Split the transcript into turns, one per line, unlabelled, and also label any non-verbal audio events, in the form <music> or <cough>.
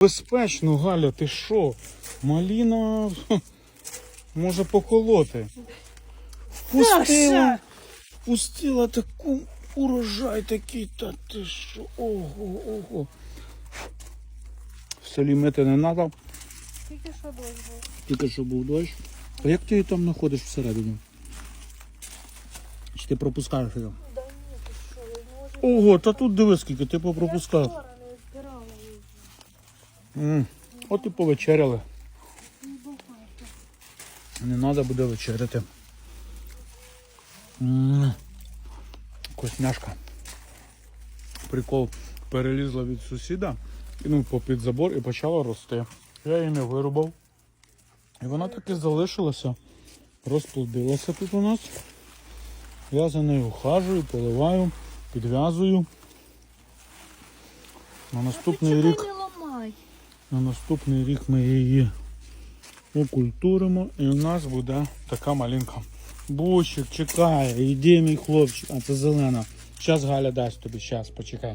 Безпечно, Галя, ти що? Маліна <laughs> може поколоти. Впустила, впустила таку урожай такий, та ти що? Ого, ого. В селі мити не треба,
Тільки що дощ був.
тільки що був дощ. А як ти її там знаходиш всередині? Чи ти пропускаєш її?
Да ні, ти що, я не можу.
Ого, та тут диви скільки, ти попропускав.
Я вчора не збирала
От і повечеряли.
Не
треба буде вечеряти. М, Вкусняшка. Прикол перелізла від сусіда, кинув попід забор і почала рости. Я її не вирубав. І вона так і залишилася. Розплодилася тут у нас. Я за нею ухажую, поливаю, підв'язую. На наступний рік.
не ламай.
На наступний рік ми її окультуримо і у нас буде така малинка. Бущик чекає, іди мій хлопчик, а це зелена. Зараз Галя дасть тобі, зараз, почекай.